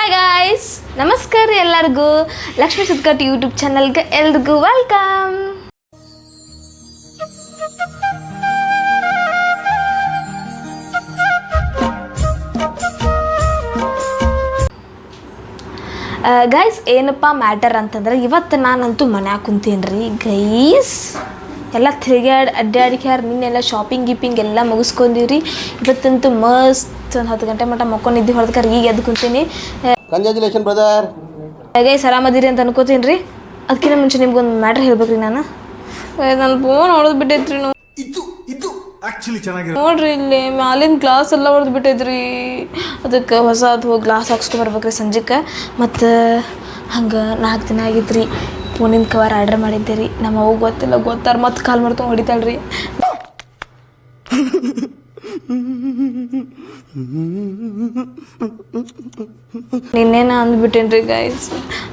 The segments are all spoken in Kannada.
ಹಾಯ್ ಗಾಯ್ಸ್ ನಮಸ್ಕಾರ ಎಲ್ಲರಿಗೂ. ಲಕ್ಷ್ಮೀ ಸುದ್ಕಟ್ ಯೂಟ್ಯೂಬ್ ಚಾನಲ್ಗೆ ಎಲ್ರಿಗೂ ವೆಲ್ಕಮ್ ಗೈಸ್ ಏನಪ್ಪ ಮ್ಯಾಟರ್ ಅಂತಂದ್ರೆ ಇವತ್ತು ನಾನಂತೂ ಮನ್ಯಾಗ ಕುಂತೀನಿ ರೀ ಗೈಸ್ ಎಲ್ಲ ತಿರುಗಾಡಿ ಅಡ್ಡಾಡಿಕ್ಯಾರ ನಿನ್ನೆಲ್ಲ ಶಾಪಿಂಗ್ ಗೀಪಿಂಗ್ ಎಲ್ಲ ಮುಗಿಸ್ಕೊಂಡಿವ್ರಿ ಇವತ್ತಂತೂ ಮಸ್ತ್ ಒಂದು ಹತ್ತು ಗಂಟೆ ಮಟ್ಟ ಮಕ್ಕೊಂಡಿದ್ದು ಹೊಡೆದ್ಕಾರ ಈಗ ಎದ್ದು ಕುಂತೀನಿ. ಕಂಗ್ರ್ಯಾಚುಲೇಷನ್ ಬ್ರದರ್ ಹೇಗೆ ಸರಾಮದಿರಿ ಅಂತ ಅನ್ಕೋತೀನಿ ರೀ ಅದಕ್ಕಿಂತ ಮುಂಚೆ ನಿಮ್ಗೊಂದು ಮ್ಯಾಟ್ರ್ ಹೇಳ್ಬೇಕ್ರಿ ನಾನು. ನನ್ನ ಫೋನ್ ಹೊಡೆದು ಬಿಟ್ಟೈತ್ರಿ ಇದು ಇದು ಆಕ್ಚುಲಿ ಚೆನ್ನಾಗಿರೋ ನೋಡ್ರಿ ಇಲ್ಲಿ ಮ್ಯಾಲಿನ ಗ್ಲಾಸ್ ಎಲ್ಲ ಹೊಡೆದು ಬಿಟ್ಟೈತ್ರಿ. ಅದಕ್ಕೆ ಹೊಸದು ಹೋಗಿ ಗ್ಲಾಸ್ ಹಾಕ್ಸ್ಕೊಂಬರ್ಬೇಕ್ರಿ ಸಂಜೆಕ್ಕೆ ಮತ್ತು ಹಂಗೆ ನಾಲ್ಕು ದಿನ ಆಗಿತ್ರಿ. ಫೋನಿನ ಕವರ್ ಆರ್ಡರ್ ಮಾಡಿದ್ದೆ ರೀ ನಮ್ಮ ಅವ್ವ ಗೊತ್ತಿಲ್ಲ ಗೊತ್ತಾರ ಮತ್ತೆ ಕಾಲ್ ಮಾಡ್ಕೊಂಡು ಹೊಡಿತಾಳೆ ರೀ ನಿನ್ನೇನ ಅಂದ್ಬಿಟ್ಟೇನ್ರಿ ಗೈಸ್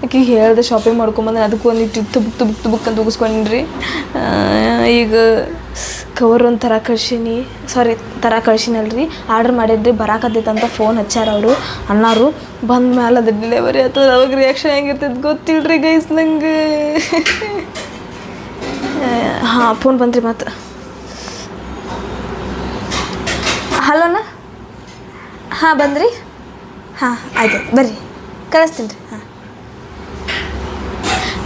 ಆಕೆ ಹೇಳ್ದೆ ಶಾಪಿಂಗ್ ಮಾಡ್ಕೊಂಬಂದ್ರೆ ಅದಕ್ಕೂ ಒಂದು ತುಬುಕ್ ತುಬುಕ್ ತುಬುಕ್ ಅಂತ ಉಗಿಸ್ಕೊಂಡ್ರಿ ಈಗ ಕವರ್ ಒಂದು ಥರ ಕಳ್ಸೀನಿ. ಸಾರಿ ಥರ ಕಳ್ಸಿನಲ್ರಿ. ಆರ್ಡ್ರ್ ಮಾಡಿದ್ರಿ ಬರಾಕತ್ತೈತಂತ ಫೋನ್ ಹಚ್ಚಾರ ಅವರು. ಅಣ್ಣಾರು, ಬಂದ ಮೇಲೆ ಅದು ಡೆಲಿವರಿ ಆಯ್ತದ ಅವಾಗ ರಿಯಾಕ್ಷನ್ ಹೆಂಗಿರ್ತೈತೆ ಗೊತ್ತಿಲ್ರಿ ಗೈಸ್ ನಂಗೆ. ಹಾಂ ಫೋನ್ ಬಂದ್ರಿ ಮತ್ತೆ. ಹಲೋನಾ ಹಾಂ, ಬಂದ್ರಿ. ಹಾಂ, ಆಯ್ತು. ಬರ್ರಿ. ಕಳಿಸ್ತೀನಿ ರೀ. ಹಾಂ.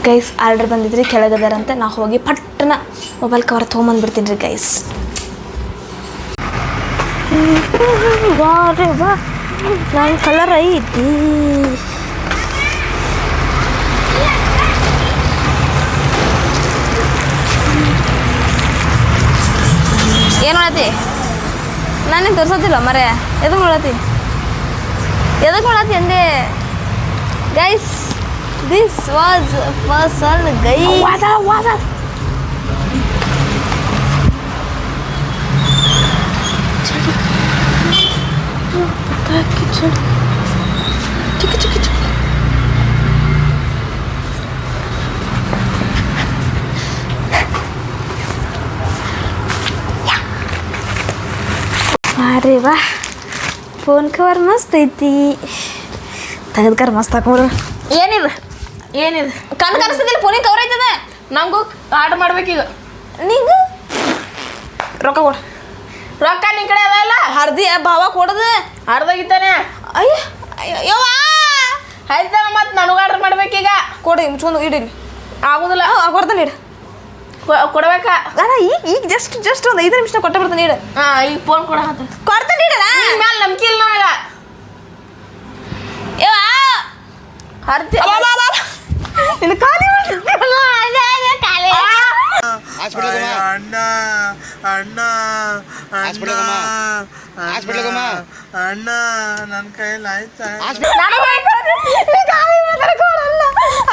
ಗೈಸ್ ಆರ್ಡರ್ ಬಂದಿದ್ರಿ ಕೆಳಗದಾರಂತೆ ನಾ ಹೋಗಿ ಪಟ್ಟನ ಮೊಬೈಲ್ ಕವರ್ ತೊಗೊಂಬಂದ್ಬಿಡ್ತೀನಿ ರೀ ಗೈಸ್ ವಾ. ನನ್ನ ಕಲರ್ ಐತಿ. ಏನು ಮಾಡತ್ತಿ? ನಾನೇನು ತೋರಿಸೋದಿಲ್ಲ ಮರೆ. ಎದು ಮಾಡತ್ತಿ? Guys, this was personal first What up, what up? Yeah. Arriba. Phone cover ಮಸ್ತ್ ಐತಿ. ಕವರ್ ಮಸ್ತ್ ಹಾಕೋರು ಏನಿದೆ? ಏನಿದೆ? ಕಣ್ ಕನಸದಿಲ್ಲ ಫೋನಿಗೆ ಕವರ್ ಐತದ? ನಂಗೂ ಆರ್ಡರ್ ಮಾಡ್ಬೇಕೀಗ. ನಿಂಗೆ? ರೊಕ್ಕ ಕೊಡು. ರೊಕ್ಕ ನಿನ್ ಕಡೆ ಅದಲ್ಲ ಹರ್ದಿ ಭಾವ ಕೊಡದ. ಹರ್ದಾಗಿತ್ತಾನೆ ಅಯ್ಯ ಅಯ್ಯೋ ಯವ್ವ ಆಯ್ತಾನ ಮತ್ತೆ ನನಗೂ ಆರ್ಡರ್ ಮಾಡ್ಬೇಕೀಗ. ಕೊಡಿ ಮುಚ್ಕೊಂಡು ಇಡೀನಿ ಆಗೋದಿಲ್ಲ. ಕೊಡ್ತಾನೆ ಇಡು. ಕೊಡ್ಬೇಕಾ? ಅಲ್ಲ ಈಗ ಈಗ ಜಸ್ಟ್ ಜಸ್ಟ್ ಒಂದು ಐದು ನಿಮಿಷ ಕೊಟ್ಟ ಬರ್ತಾನೆ ಇಡು. ಹಾ ಈಗ ಫೋನ್ ಕೊಡ ಹತ್ತ ಕೊಡ್ತಾನೆ ಇಡಲ್ಲ ಮ್ಯಾಲ ನಂಬಿಕೆ ಇಲ್ಲ ನನಗ. ಯವ್ವ ಹರ್ತಿ ನಿನ್ನ ಖಾಲಿ ಖಾಲಿ ಹಾಸ್ಪಿಟಲ್ ಅಣ್ಣ ಅಣ್ಣ ಹಾಸ್ಪಿಟಲ್ ಹೋಗಮ್ಮ. ಹಾಸ್ಪಿಟಲ್ ಅಣ್ಣ ನನ್ನ ಕೈಯಲ್ಲಿ ಆಯ್ತಾ?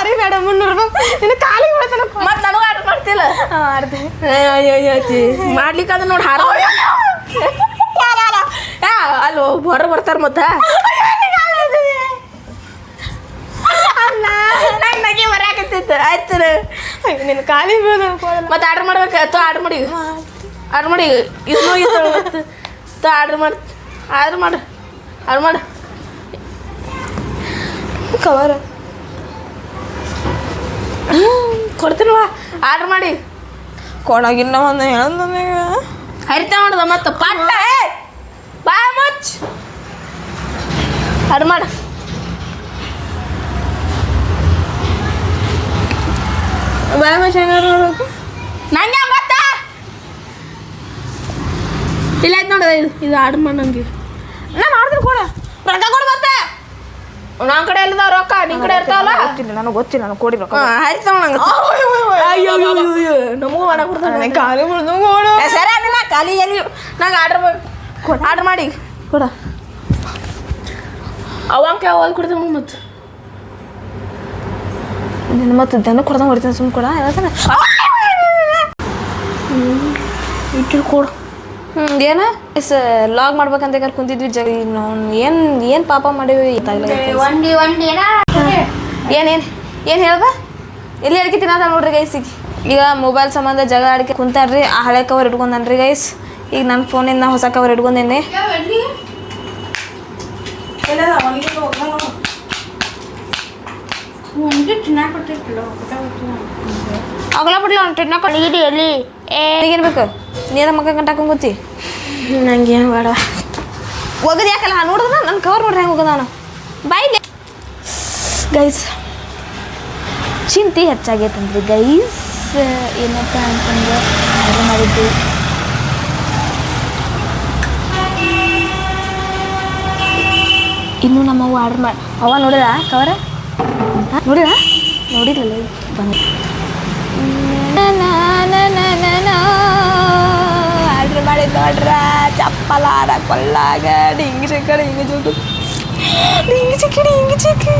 ಅರೆ ಮೇಡಮ್ ಮುನ್ನೂರು ರೂಪಾಯಿ. ನಿನ್ನ ಖಾಲಿ ಮಾಡ್ತಾನೆ ಮತ್ತೆ ನನಗೂ ಆರ್ಡರ್ ಮಾಡ್ತಿಲ್ಲ? ಮಾಡ್ದೆ ಮಾಡ್ಲಿಕ್ಕೆ ಅದ ನೋಡಿ ಹಾರ ಅಲ್ಲಿ ಹೊರ ಬರ್ತಾರ ಮತ್ತ? ನನಗೆ ಆಯ್ತು ನಿನ್ನ ಖಾಲಿ ಮತ್ತೆ ಆರ್ಡರ್ ಮಾಡ್ಬೇಕು? ತೋ ಆರ್ಡರ್ ಮಾಡಿ. ಆರ್ಡರ್ ಮಾಡಿ. ಇದು ಮತ್ತೆ. ತೋ ಆರ್ಡರ್ ಮಾಡಿ. ಆರ್ಡರ್ ಮಾಡು. ಆರ್ಡರ್ ಮಾಡು. ಕವರ್ ಕೊಡ್ತೀನವಾ ಆರ್ಡ್ರ್ ಮಾಡಿ. ಕೊಡೋಗಿಲ್ಲ ಒಂದು ಹೇಳ ನನಗೆ ಹರಿತ ಮಾಡುದ ಮತ್ತೆ? ಪಟ್ಟ ಏ! ಬಾ ಮುಚ್ ಆರ್ಡರ್ ಮಾಡು. ಬಾಯ್ ಮನುಷ್ಯ ನೋಡ್ಬೇಕು. ನಂಗೆ ಗೊತ್ತ? ಇಲ್ಲ ಆಯ್ತು ನೋಡು ಇದು ಇದು ಆರ್ಡರ್ ಮಾಡಿ ನಂಗೆ. ನಾ ಮಾಡ್ತೀನಿ ಕೊಡ. ರೊಕ್ಕ ಕೊಡು ಮತ್ತೆ. ನನ್ನ ಕಡೆ ಎಲ್ಲದ ರೊಕ್ಕ? ನಿನ್ ಕಡೆ ಇರ್ತಾವಲ್ಲ? ಗೊತ್ತಿಲ್ಲ ನನಗೆ ಗೊತ್ತಿಲ್ಲ ನನಗೆ ಕೊಡಿ ರೊಕ್ಕ. ಹರಿತಾವ ನಂಗೆ ಅಯ್ಯೋ ನಮಗೂ ಮಾಡಕ್ ನನಗೆ ಖಾಲಿ ಬಿಡ್ದು ಸರಿ ಅಣ್ಣ ಖಾಲಿ ಎಲ್ಲಿ? ನಂಗೆ ಆರ್ಡರ್ ಆರ್ಡರ್ ಮಾಡಿ. ಕೊಡ. ಅವಂಕ ಅವಲ್ ಕೊಡ್ತೇವೆ ಮತ್ತೆ ನಿನ್ನ ಮತ್ತೆ ದನ ಕೊಡ್ದಂಗೆ ಹೊಡಿತೀನಿ ಸುಮ್ಮನೆ ಕೊಡ. ಹೇಳ್ತಾನೆ ಇಟ್ಟು ಕೊಡು. ಏನ? ಇಸ್ ಲಾಗ್ ಮಾಡ್ಬೇಕಂತ ಕರ್ ಕುಂತಿದ್ವಿ ಜಗ ನಾವು ಏನು ಏನು ಪಾಪ ಮಾಡೀವಿ ಏನೇನು ಏನು? ಹೇಳ್ದ ಎಲ್ಲಿ ಅಡಿಕೆ ತಿನ್ನದ ನೋಡ್ರಿ ಗೈಸ್ ಈಗ. ಮೊಬೈಲ್ ಸಂಬಂಧ ಜಗ ಅಡಿಕೆ ಕುಂತಾನ್ರಿ ಆ ಹಳೆ ಕವರ್ ಇಟ್ಕೊಂಡನ್ರಿ ಗೈಸ್ ಈಗ ನನ್ನ ಫೋನಿಂದ ಹೊಸ ಕವರ್ ಇಟ್ಕೊಂಡೇನೆ ಅಗಲ ಬಿಡ್ಲ ಕಣಗಿಡಿ ಎಲ್ಲಿ? ಏನು ಬೇಕು? ನೀರ ಮಕ್ಕ ಗಂಟಾಕೊಂಡ್ ನಂಗೆ ಏನು ಬೇಡ. ಒಗದು ಯಾಕಲ್ಲ? ನೋಡಿದ ನನ್ನ ಕವರ್ ನೋಡ್ರಿ ಹೆಂಗೆ ಹೋಗದ ನಾನು? ಬಾಯ್ಲೆ. ಗೈಸ್ ಚಿಂತೆ ಹೆಚ್ಚಾಗೈತಂದ್ರಿ ಗೈಸ್ ಏನಪ್ಪ ಅಂತಂದ್ರೆ ಅದು ಮಾಡಿದ್ದು. ಇನ್ನು ನಮ್ಮವ್ವ ಆರ್ಡ್ರ್ ಮಾಡಿ ಅವ್ವ ನೋಡಿದ ಕವರ ನೋಡಿದ? ನೋಡಿಲ್ಲ ಬಂದು ಆರ್ಡ್ರ್ ಮಾಡಿದ್ದು ನೋಡ್ರ ಚಪ್ಪಲಾರ ಕೊಲ್ಲಾಗ ಡಿಂಗಿ ಚಿಕ್ಕಡಿ ಹಿಂಗೆ ಜೋಡು ಡಿಂಗಿ ಚಿಕ್ಕಡಿ ಹಿಂಗೆ ಚಿಕ್ಕಿ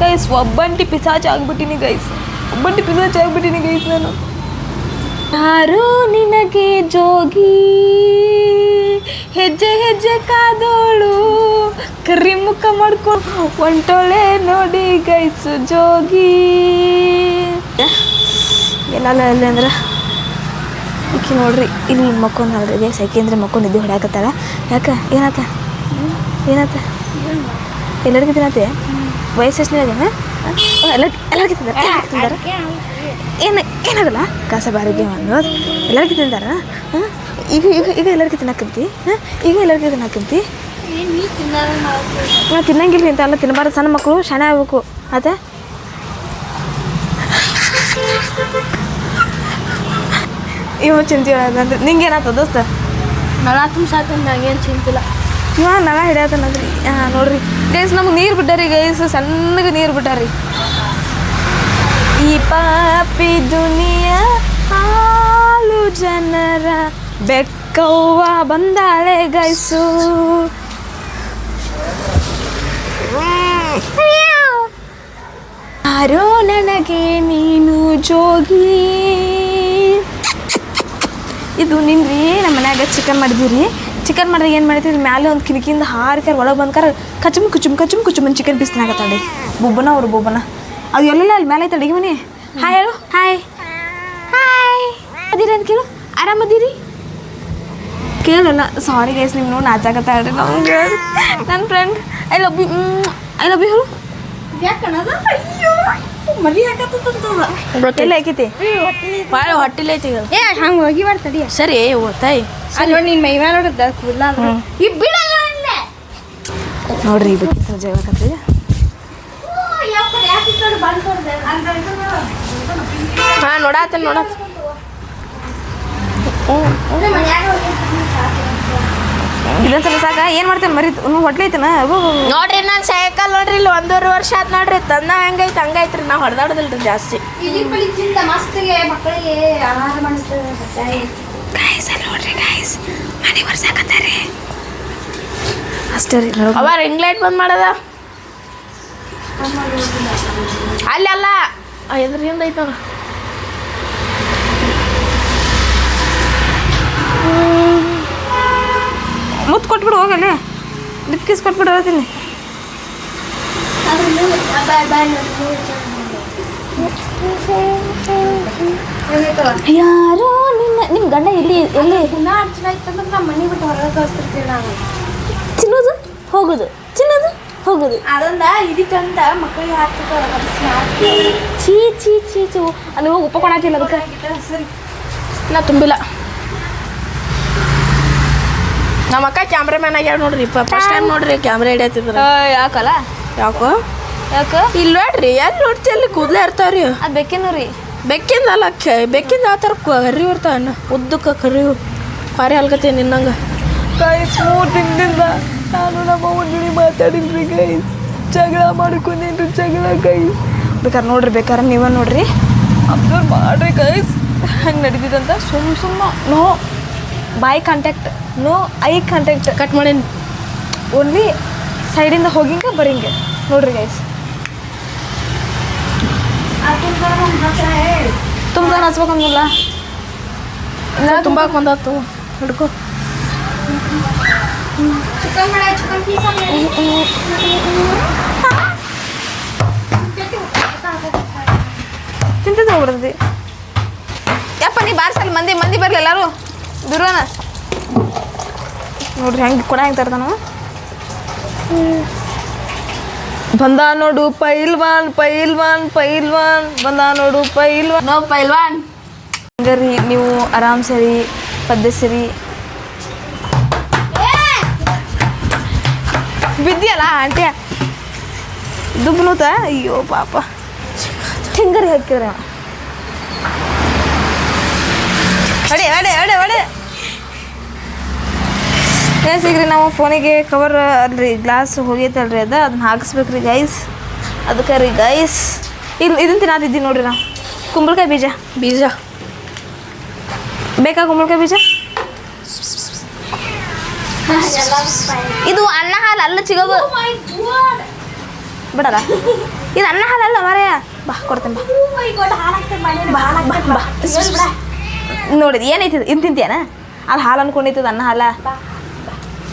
ಗೈಸ್ ಒಬ್ಬಂಟಿ ಪಿಸಾಚ್ ಆಗ್ಬಿಟ್ಟಿನಿ ಗೈಸ್ ಒಬ್ಬಂಟಿ ಪಿಸಾಚ್ ಆಗ್ಬಿಟ್ಟಿನಿ ಗೈಸ್ ನಾನು ಯಾರು ನಿನಗೆ ಜೋಗಿ ಹೆಜ್ಜೆ ಹೆಜ್ಜೆ ಕಾದೋಳು ಕರಿ ಮುಖ ಮಾಡ್ಕೊಂಡು ಒಂಟೊಳೆ ನೋಡಿ ಗೈಸು ಜೋಗಿ ಏನಲ್ಲ ಅಲ್ಲಿ ಅಂದ್ರೆ ಈಕಿ ನೋಡ್ರಿ, ಇಲ್ಲಿ ಮಕ್ಕೊಂದು ಅಲ್ರಿ ಅಂದ್ರೆ ಮಕ್ಕೊಂಡು ನಿದ್ದೆ ಹೊಡ್ಯಾಕತ್ತಾಳ. ಯಾಕ? ಏನಾತ? ಏನಾತ? ಎಲ್ಲರಿಗೂ ತಿನ್ನತ್ತೆ? ವಯಸ್ಸು ಎಷ್ಟು ಎಲ್ಲ ಎಲ್ಲರಿಗೂ ಏನು ಏನಾಗಲ್ಲ? ಕಾಸ ಬಾರಿಗೆ ಅನ್ನೋದು. ಎಲ್ಲರಿಗೆ ತಿಂದಾರ? ಹಾಂ? ಈಗ ಈಗ ಈಗ ಎಲ್ಲರಿಗೆ ತಿನ್ನಕ್ಕಂತಿ ಹಾಂ? ಈಗ ಎಲ್ಲರಿಗೆ ತಿನ್ನಕ್ಕಂತಿ ನಾ ತಿನ್ನಂಗಿಲ್ಲ ಅಂತ ಅಲ್ಲ, ತಿನ್ನಬಾರ್ದು. ಸಣ್ಣ ಮಕ್ಕಳು ಶಾಣೆ ಆಗ್ಬೇಕು. ಅದ ಇವ ಚಿಂತೆ ಅಂದ್ರೆ ನಿಂಗೆ ಏನಾಯ್ತು ದೋಸ್ತ? ನಳ ತುಂಬಸಾಕ ನಂಗೇನು ಚಿಂತಿಲ್ಲ. ಇವ ನಳ ಹಿಡಿಯತ್ತನಂದ್ರಿ ಹಾಂ ನೋಡ್ರಿ. ಗೈಸ್ ನಮ್ಗೆ ನೀರು ಬಿಟ್ಟಾರಿ ಗೈಸ್ ಸಣ್ಣಗೆ ನೀರು ಬಿಟ್ಟಾರಿ. ಈ ಪಾಪಿ ದುನಿಯಾ ಹಾಲು ಜನರ ಬೆಕ್ಕವ್ವ ಬಂದಾಳೆ ಗೈಸು ಯಾರೋ ನನಗೆ ನೀನು ಜೋಗಿ? ಇದು ನಿನ್ರಿ ನಮ್ಮ ಮನ್ಯಾಗ ಚಿಕನ್ ಮಾಡಿದ್ವಿ ಚಿಕನ್ ಮಾಡಿದ್ರೆ ಏನು ಮಾಡ್ತೀವಿ ಮ್ಯಾಲೆ ಒಂದು ಕಿಟಕಿಯಿಂದ ಹಾರಿಕಾರ ಒಳಗೆ ಬಂದ್ಕಾರ ಕಚುಮ್ ಕುಚುಮ್ ಕಚುಮ್ ಕುಚುಮ್ ಒಂದು ಚಿಕನ್ ಪೀಸ್ ತಿನ್ನಾಗತ್ತಾಡಿ ಬೊಬ್ಬನ ಅವ್ರು ಬೊಬ್ಬನ. ಅದು ಎಲ್ಲ ಅಲ್ಲಿ ಮೇಲೆ ಐತೆ ಅಡಿಗೆ ಮನೆ? ಹಾಯ್ ಹೇಳು. ಹಾಯ್ ಹಾಯ್ ಅದೀರಿ ಅಂತ ಕೇಳು. ಆರಾಮದೀರಿ? ಕೇಳಲ್ಲ. ಸಾರಿ ಗೈಸ್ ನಿಮ್ಗೆ ನೋಡಿ ನಾಚಾಕತ್ತಾಳ್ರಿ ನಮ್ಗೆ. ನನ್ನ friend I love you I love you ಹೇಳು. ಐಕೈತಿ ಭಾಳ ಹೊಟ್ಟಿಲ್ ಐತಿ ಏ ಹಂಗೆ ಹೋಗಿ ಬರ್ತಡಿ. ಸರಿ ಓದ್ತಾಯಿ ಅದು ನೋಡಿ ನಿನ್ನ ಮೈ ಮೇಲೆ ಕೂದಲ ಈ ಬಿಡಲ್ಲ ನೋಡ್ರಿ ಜಗಳಕತ್ತೀವಿ ಹಾಂ ನೋಡಾತ. ನೋಡಾತ ಇದೊಂದ್ಸಲ ಸಾಕ? ಏನು ಮಾಡ್ತೇನೆ ಮರಿ? ಹೊಟ್ಲೆ ಐತನ? ನೋಡ್ರಿ ನಾನು ಸೈಕಲ್ ನೋಡ್ರಿ ಇಲ್ಲಿ ಒಂದೂವರೆ ವರ್ಷ ಆತ್ ನೋಡ್ರಿ. ತಂದ ಹೆಂಗೈತೆ ಹಂಗೈತ್ರಿ. ನಾ ಹೊಡೆದಾಡೋದಿಲ್ರಿ ಜಾಸ್ತಿ. ಇಲ್ಲಿ ಪಳಿ ತಿಂದ ಮಸ್ತಿಗೆ ಮಕ್ಕಳಿಗೆ ಆಹಾರ ಮಾಡ್ತಾರೆ ಗಾಯ್ಸ್ ಅಲ್ಲಿ ನೋಡ್ರಿ ಗಾಯ್ಸ್ ಮನೆ ಬರ್ಸಾಕತ್ತಾರೆ ಅಷ್ಟೇ ರೀ ಅವ ರಿಂಗ್ ಲೈಟ್ ಬಂದ್ ಮಾಡದ? ಅಲ್ಲಿ ಅಲ್ಲ. ಎದ್ರ ಹಿಂದ ಐತವ ಮುತ್ತು ಕೊಟ್ಬಿಡು ಹೋಗಲ್ಲ ಲಿಪ್ ಕಿಸ್ ಕೊಟ್ಬಿಡು ಹೇಳ್ತೀನಿ ಯಾರೋ ನಿನ್ನ ನಿಮ್ಮ ಗಂಡ ಎಲ್ಲಿ ಎಲ್ಲಿ? ಮನೆ ಬಿಟ್ಟು ಹೊರಗೆ ಕಳಿಸ್ತಿರ್ತೀವಿ ನಾವು ಚಿನ್ನೋದು? ಹೋಗುದು. ಚಿನ್ನೋದು? ಹೋಗೋದು. ಅದೊಂದ ಇದಕ್ಕಂತ ಮಕ್ಕಳಿಗೆ ಹಾಕ್ತಿರ್ತಾರೆ ಚೀ ಚೀ ಚೀ ಚೀ ಅಲ್ಲಿ ಹೋಗಿ ಉಪ್ಪ ಕೊಡಾಕಿಲ್ಲ ಅದಕ್ಕೆ. ನಾ ತುಂಬಿಲ್ಲ. ನಮ್ಮ ಅಕ್ಕ ಕ್ಯಾಮ್ರಾಮ್ಯಾನ್ ಆಗ್ಯಾವ ನೋಡ್ರಿ ಫಸ್ಟ್ ಟೈಮ್ ನೋಡ್ರಿ ಕ್ಯಾಮ್ರಾ ಹಿಡಿಯತ್ತಿದ್ರ. ಯಾಕಲ್ಲ? ಯಾಕೋ? ಯಾಕೋ? ಇಲ್ಲಿ ನೋಡ್ರಿ ಎಲ್ಲಿ ನೋಡ್ತಿ ಅಲ್ಲಿ ಕೂದಲೇ ಇರ್ತಾವ್ರಿ. ಅದು ಬೆಕ್ಕಿನ ರೀ. ಬೆಕ್ಕಿಂದ ಅಲ್ಲ ಕೆ ಬೆಕ್ಕಿಂದ ಆ ಥರ ಕರಿ ಇರ್ತಾವ ಉದ್ದಕ್ಕೆ ಕರಿ ಪಾರಿ ಅಲ್ಗತ್ತೆ ನಿನ್ನಂಗ. ಗೈಸ್ ಮೂರು ದಿನದಿಂದ ನಾನು ನಮ್ಮ ಅವ್ವನ ಜೋಡಿ ಮಾತಾಡಿಲ್ರಿ ಗೈಸ್ ಜಗಳ ಮಾಡ್ಕೊಂಡೇನ್ರಿ ಜಗಳ ಗೈಸ್ ಬೇಕಾದ್ರೆ ನೋಡ್ರಿ ಬೇಕಾದ್ರೆ ನೀವೇ ನೋಡ್ರಿ. ಅಬ್ಸರ್ವ್ ಮಾಡ್ರಿ ಗೈಸ್ ಹೆಂಗೆ ನಡೀತಿದಂತ ಸುಮ್ಮ ಸುಮ್ಮ. No. Bye contact no I contact cut ಮಾಡೀನಿ ಓನ್ಲಿ ಸೈಡಿಂದ ಹೋಗಿಂಗ ಬರಿಂಗೆ ನೋಡ್ರಿ ಗೈಸ್ ತುಂಬ ಹಚ್ಬೇಕಂದಿಲ್ಲ ತುಂಬಾಕ್ ಬಂದಾತು ಹಿಡ್ಕೊ ಚಿಕನ್ ಮಾಡ ಚಿಕನ್ ಪೀಸ್ ತಿಂತಿದ್ದು ಹೋಗ್ಬಿಡ್ತೈತಿ ಯಪ್ಪ ನೀ ಬಾರ್ಸಲ್ ಮಂದಿ ಮಂದಿ ಬರ್ಲಿ ಎಲ್ಲಾರು ದುರ್ವನ ನೋಡ್ರಿ ಹೆಂಗೆ ಕೊಡ ಹೆಂಗೆ ತರ್ತಾನ ಬಂದ ನೋಡು ಪೈಲ್ವಾನ್ ಪೈಲ್ವಾನ್ ಪೈಲ್ವಾನ್. ಬಂದ ನೋಡು ಪೈಲ್ವಾನ್. ನೋ ಪೈಲ್ವಾನ್. ಹಂಗಾರಿ ನೀವು ಆರಾಮ್ ಸರಿ ಪದ್ಯ ಸರಿ. ಬಿದ್ದಿಯಲ್ಲ ಆಂಟಿ? ದುಬ್ನೂತ ಅಯ್ಯೋ ಪಾಪ. ಹಿಂಗರಿ ಹಾಕಿದ್ರ. ಅಡೆ ಅಡೆ ಅಡೆ ಅಡೆ. ಸಿಗ್ರಿ ನಾವು ಫೋನಿಗೆ ಕವರ್ ಅಲ್ರಿ ಗ್ಲಾಸ್ ಹೋಗೈತಲ್ರಿ ಅದ ಅದನ್ನ ಹಾಕಿಸ್ಬೇಕ್ರಿ ಗೈಸ್ ಅದಕ್ಕೆ ರೀ ಗೈಸ್ ಇಲ್ಲಿ ಇದನ್ನ ತಿನ್ನಾತಿದ್ದೀನಿ ನೋಡ್ರಿ ನಾವು ಕುಂಬಳಕಾಯಿ ಬೀಜ. ಬೀಜ. ಬೇಕಾ ಕುಂಬಳಕಾಯಿ ಬೀಜ? ಇದು ಅನ್ನ ಹಾಲು ಅಲ್ಲ ಚಿಗೋದು ಬಿಡಲ್ಲ. ಇದು ಅನ್ನ ಹಾಲು ಅಲ್ಲ ಮಾರಾಯ? ಬಾ ಕೊಡ್ತೇನೆ ಬಾ. ಬಾ ಬಾ. ಬಾ ನೋಡಿದ್ ಏನೈತಿ ಇದು? ತಿಂತೀಯನ ಅದು ಹಾಲು ಅನ್ಕೊಂಡೈತದ ಅನ್ನ ಹಾಲ.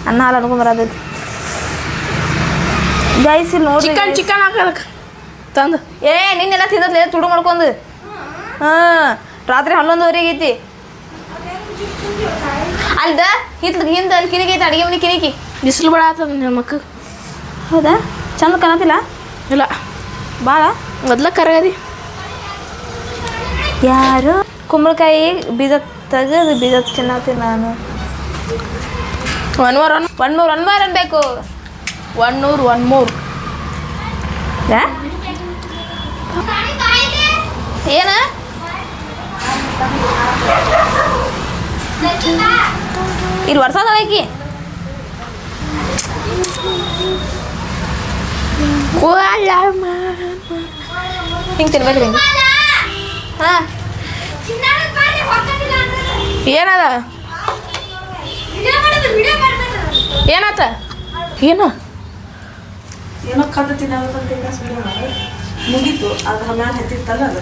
ಅನ್ನ ಹಾಲು ಅನ್ಕೊಂಬರದೈತಿ ಗೈಸ್ ಇಲ್ಲಿ ನೋಡಿ ಚಿಕನ್ ಚಿಕನ್ ಹಾಕೋದಕ್ಕೆ ತಂದು. ಏ ನಿನ್ನೆಲ್ಲ ತಿಂದತ್ಲೆ ತುಡು ಮಾಡ್ಕೊಂಡು. ಹಾಂ ರಾತ್ರಿ ಹನ್ನೊಂದುವರೆಗೆ ಐತಿ ಅಲ್ದ? ಹಿತ್ಲ ಹಿಂದೆ ಅಲ್ಲಿ ಕಿರಿಕಿ ಐತೆ ಅಡುಗೆ ಮನೆ ಕಿರಿಕಿ. ಬಿಸಿಲು ಬಡ ಆತದ ನಿಮ್ಮ ಮಕ್ಕ ಹೌದಾ? ಚಂದ ಕಾಣತಿಲ್ಲ ಇಲ್ಲ. ಭಾಳ ಮೊದ್ಲ ಕರಗದಿ. ಯಾರು? ಕುಂಬಳಕಾಯಿ ಬೀಜ ತೆಗೆದು ಬೀಜ ತಿನ್ನತ್ತೀನಿ ನಾನು. ಒನ್ ಮೋರ್ ಒನ್ ಒನ್ ಮೂರು ಒನ್ ಮೂರ್ ಅನ್ಬೇಕು ಒನ್ ನೂರು ಒನ್ ಮೂರು ಏನ? ಇಲ್ಲಿ ವರ್ಷದ ಐಕಿ ಹಿಂಗೆ ತಿನ್ಬೇಕ್ರಿ ಹಿಂಗೆ. ಏನದ? ಏನಾತ? ಏನು? ಏನೋ ಕದ್ದು ತಿನ್ನೋದಂತ ಮುಗೀತು. ಅದು ಹಮ್ಯಾನ್ ಹತ್ತಿತ್ತಲ್ಲ ಅದು.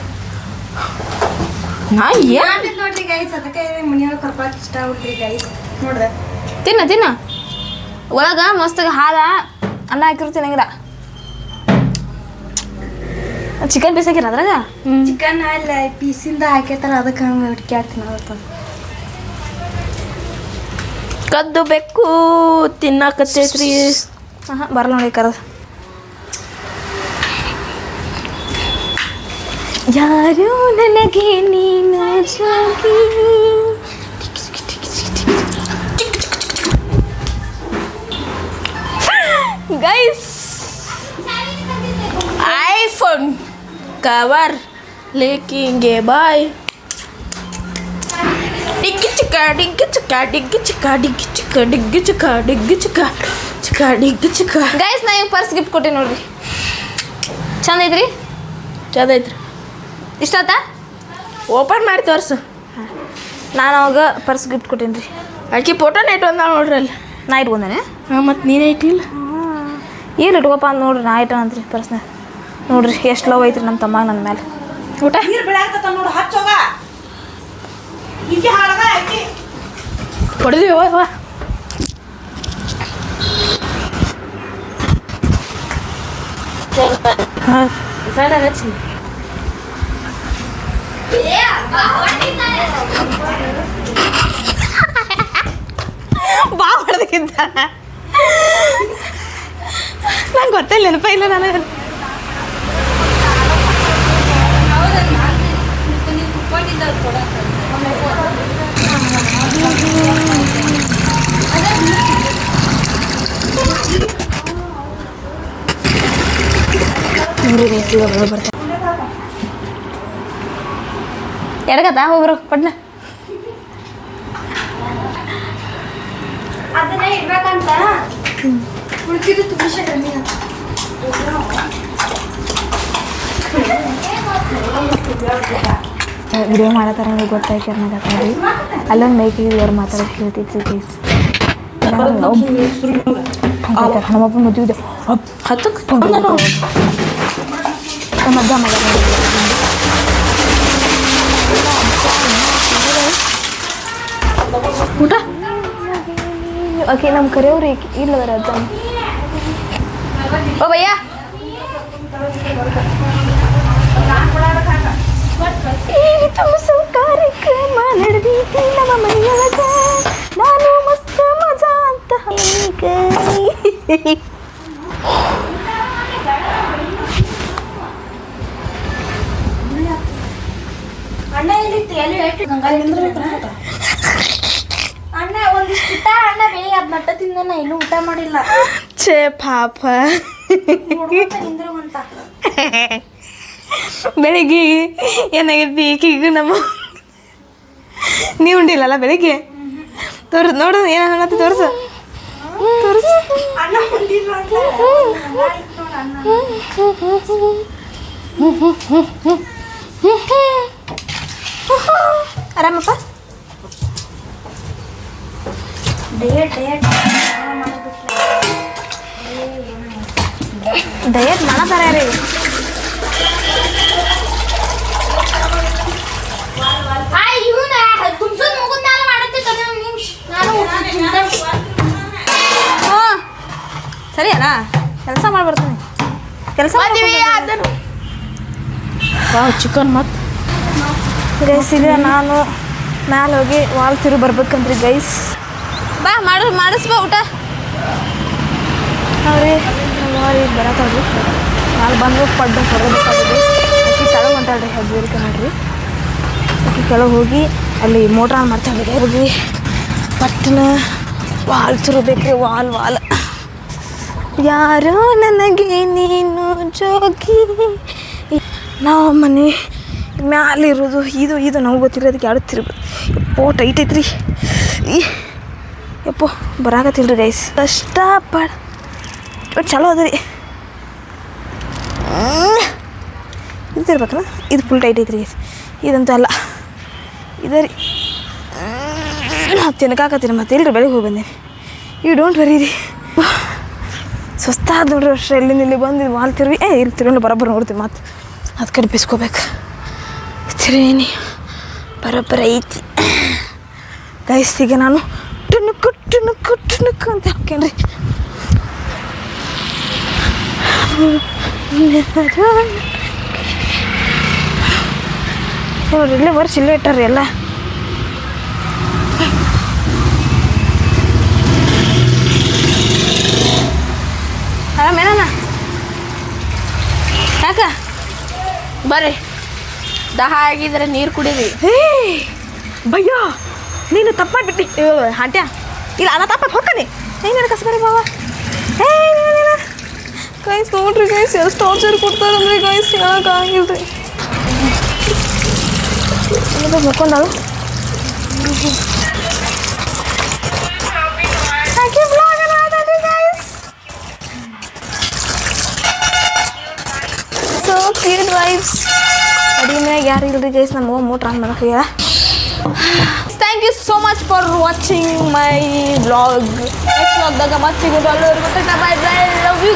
ನಾ ಏನ್ ನೋಡ್ರಿ ಗೈಸ್ ಅದಕ್ಕೆ ಮನೆಯೊಳಗೆ ಕರ್ಕೊಳಕ್ ಇಷ್ಟ ಆಗ್ಬಿಟ್ರಿ ಗೈಸ್ ನೋಡ್ರಿ ತಿನ್ನ ತಿನ್ನ. ಒಳಗ ಮಸ್ತ್ ಹಾಲ ಅನ್ನ ಹಾಕಿರು ತಿನ್ನಂಗಿಲ್ಲ ಚಿಕನ್ ಪೀಸ್ ಹಾಕಿರ ಅದ್ರಾಗ ಚಿಕನ್ ಅಲ್ಲ ಪೀಸಿಂದ ಹಾಕಿರ್ತಾರ ಅದಕ್ಕೆ ಹಂಗೆ ಅಡ್ಕೆ ಅದಕ್ಕೆ ಕದ್ದು ಬೆಕ್ಕು ತಿನ್ನಕತ್ತೈತ್ರಿ ಹಾಂ ಬರಲ್ಲ ನೋಡಿ ಕರದ. ಯಾರು ನನಗೆ ನೀನು ಡಿಗ್ಗಿ ಚಿಕ್ಕ ಡಿಗ್ಗಿ ಚಿಕ್ಕ ಡಿಗ್ಗಿ ಚಿಕ್ಕ ಡಿಗ್ಗಿ ಚಿಕ್ಕ ಡಿಗ್ಗಿ ಚಿಕ್ಕ ಚಿಕ್ಕ ಡಿಗ್ಗಿ ಚಿಕ್ಕ ಗೈಸ್ ನಾ ಈಗ ಪರ್ಸ್ ಗಿಫ್ಟ್ ಕೊಟ್ಟೆ ನೋಡ್ರಿ ಚಂದ ಐತ್ರಿ ಚಂದ ಐತ್ರಿ ಇಷ್ಟ ಆತಾ ಓಪನ್ ಮಾಡಿ ತೋರ್ಸು ನಾನು ಅವಾಗ ಪರ್ಸ್ ಗಿಫ್ಟ್ ಕೊಟ್ಟೇನಿ ರೀ. ಆಕೆ ಫೋಟೋ ನೆಟ್ ಒಂದ ನೋಡ್ರಿ ಅಲ್ಲಿ. ನಾ ಇಟ್ಕೊಂಡೇನೆ? ಹಾಂ ಮತ್ತು ನೀನೇ ಇಟ್ಟಿಲ್ಲ? ಏನು ಇಟ್ಕೊಪ್ಪ ಅಂತ ನೋಡ್ರಿ ನಾ ಇಟ್ಟ ರೀ ಪರ್ಸ್ನಾಗ ನೋಡ್ರಿ ಎಷ್ಟು ಲವ್ ಐತ್ರಿ ನಮ್ಮ ತಮ್ಮ ನನ್ನ ಮೇಲೆ ಊಟ? ಹೊಡೆದಿವಿ ವಾ ಬಾ ಹೊಡೆದಕ್ಕಿಂತ ನಂಗೆ ಗೊತ್ತಿಲ್ಲ ನೆನಪ ಇಲ್ಲ ನನಗೆ. ಎಡಗತ್ತಾ? ಹೋಗ್ರು ಪಡ್ನ. ಅದನ್ನ ಇಡ್ಬೇಕಂತ ತುಂಬಿಸ್ರಿ ನೀವು ವಿಡಿಯೋ ಮಾಡತ್ತಾರ ನನಗೆ ಗೊತ್ತಾಯ್ತು ಅನ್ನಕತ್ತಾರಿ ಅಲ್ಲೊಂದು ಮೈಕಿಗೆ ಇವ್ರು ಮಾತಾಡೋದು ಕೇಳ್ತಿತ್ತು ಪ್ಲೀಸ್ ನಮ್ಮಪ್ಪ ಮದುವೆ ಇದೆ ಹತ್ತಕ್ಕೆ ನಮ್ಮ ಅಜ್ಜ ಮಗ ಊಟ ಓಕೆ ನಮ್ಮ ಕರೆಯವ್ರು ಇಲ್ಲವರ ಅಜ್ಜ ಓ ಭಯ್ಯ ಈ ತುಮಸು ಕಾರ್ಯಕ್ರಮ ನಡೆದೀತೆ ನಮ್ಮ ಮನೆಯೊಳಗ. ನಾನು ಮಸ್ತ ಮಜಾ ಅಂತ ಹೀಗೆ ಅಣ್ಣ ಅಣ್ಣ. ಅಣ್ಣ ಮಟ್ಟ ಇನ್ನೂ ಊಟ ಮಾಡಿಲ್ಲ. ಛೇ ಪಾಪ. ಬೆಳಿಗ್ಗೆ ಏನಾಗೈತಿ ಈಗೀಗ ನಮ್ಮ ನೀವು ಉಂಡಿಲ್ಲಲ್ಲ ಬೆಳಿಗ್ಗೆ? ತೋರ್ಸ್ ನೋಡು ಏನಾಗತ್ತೆ ತೋರ್ಸು. ತೋರ್ಸು. ಆರಾಮಪ್ಪ? ಡಯಟ್ ಡಯಟ್ ಡಯಟ್ ಮಾಡತಾರ ರೀ ಆಯ್ ಇವನ ತುಂಬ್ಸೋದ್ ಮುಗಿದ್ಮೇಲೆ ಮಾಡತ್ತೆ ತಡಿ ಒಂದ್ ನಿಮಿಷ ಹ್ಞೂ ಸರಿ ಅಲ್ಲ ಕೆಲಸ ಮಾಡ್ಬರ್ತೀನಿ. ಕೆಲಸ ವಾವ್ ಚಿಕನ್ ಮತ್ತು ಗೈಸ್ ಇದೆ ನಾನು. ಮ್ಯಾಲೆ ಹೋಗಿ ವಾಲ್ ತಿರು ಬರ್ಬೇಕಂತ್ರಿ ಗೈಸ್. ಬಾ ಮಾಡ ಮಾಡಿಸ್ಬಾ ಊಟ. ಅವ್ರಿ ಈಗ ಬರತ್ತಾಳ್ರಿ ಅಲ್ಲಿ ಬಂದು ಪಡ್ಡು ಹೊರಬೇಕಾಗಿದೆ ಆಕಿ ಕೆಳಗೆ ಹೊಂಟಾಳ್ರಿ ಹೆಜ್ಜೆ ಮಾಡಿರಿ. ಅಕ್ಕಿ ಕೆಳಗೆ ಹೋಗಿ ಅಲ್ಲಿ ಮೋಟ್ರ್ ಆನ್ ಮಾಡ್ತಾ ಹೋಗಿ ಪಟ್ಟನ ವಾಲ್ ತಿರುಬೇಕ್ರಿ, ವಾಲ್ ವಾಲ್. ಯಾರೋ ನನಗೆ ನೀನು ಜೋಗಿ. ನಾವು ಮನೆ ಮ್ಯಾಲಿರೋದು ಇದು ಇದು, ನಾವು ಗೊತ್ತಿಲ್ಲ ಅದಕ್ಕೆ ಯಾರು ತಿರ್ಬೋದು ಎಪ್ಪೋ ಟೈಟ್ ಐತ್ರಿ. ಈ, ಯಪ್ಪೋ, ಬರಾಕತ್ತಿಲ್ರಿ ರೈಸ್ ಕಷ್ಟಪಡ ಚಲೋ ಅದ ರೀ. ಇದು ಇರ್ಬೇಕಲ್ಲ ಇದು ಫುಲ್ ಟೈಟ್ ಐತ್ರಿ ಇದಂತೂ ಅಲ್ಲ. ಇದರಿ ನಾವು ತಿನ್ಕಾಕತ್ತೀರಿ ಮತ್ತೆ ಇಲ್ರಿ ಬೆಳಿಗ್ಗೆ ಹೋಗಿ ಬಂದೀನಿ ಯು ಡೋಂಟ್ ವರಿ ರೀ. ಸುಸ್ತಾದ ನೋಡ್ರಿ ಅಷ್ಟೇ ಎಲ್ಲಿಂದ ಇಲ್ಲಿ ಬಂದು ವಾಲ್ ತಿರುವಿ. ಏ, ಇಲ್ಲಿ ತಿರುಗಿ ಬರೋಬ್ಬರ ನೋಡ್ತೀವಿ ಮತ್ತೆ. ಅದು ಕಡೆ ಬಿಸ್ಕೋಬೇಕು. ತಿರುವೇನಿ. ಬರೋಬ್ಬರ ಐತಿ. ಗೈಸ್ತಿಗೆ ನಾನು ಟುಣುಕು ಟುಣುಕು ಟುಣುಕು ಅಂತ ಹಾಕೇನ್ರಿ ನೋಡ್ರಿ, ಇಲ್ಲೇ ವರ್ಷ ಇಲ್ಲೇ ಇಟ್ಟಾರ್ರಿ ಎಲ್ಲ ಆರಾಮೇನ ಯಾಕ ಬರ್ರಿ. ದಹ ಆಗಿದ್ರೆ ನೀರು ಕುಡೀರಿ. ಹೇ, ಭಯ್ಯ, ನೀನು ತಪ್ಪ ಬಿಟ್ಟಿ ಹಾಂಟ್ಯ ಇಲ್ಲ ಅದ ತಪ್ಪ ಹೊಕ್ಕನಿ ಕಸ ಕಸ್ಬರಿ ಬಾವ ಹೇ ಗೈಸ್, ನೋಡ್ರಿ, ಗೈಸ್, ಎಷ್ಟು ಟಾರ್ಚರ್ ಕೊಡ್ತಾರಂದ್ರೆ ಗೈಸ್ ಹೇಳೋಕ್ಕಾಗಿಲ್ರಿ ಮುಕ್ಕೊಂಡಾಳು ಸೊ ಕ್ಯೂಟ್ ವೈಬ್ಸ್ ಅಡಿಮ್ಯಾಗ ಯಾರು ಇಲ್ರಿ ಗೈಸ್ ನಮ್ಮ ಮೋಟ್ರ್ ಆನ್ ಮಾಡಕ್ಕೆ thank you so much for watching my vlog next ವ್ಲಾಗ್ದಾಗ ಮತ್ತೆ ಸಿಗೋದು ಅಲ್ಲವರೆಗೂ ಬೈ ಬೈ ಲವ್ ಯು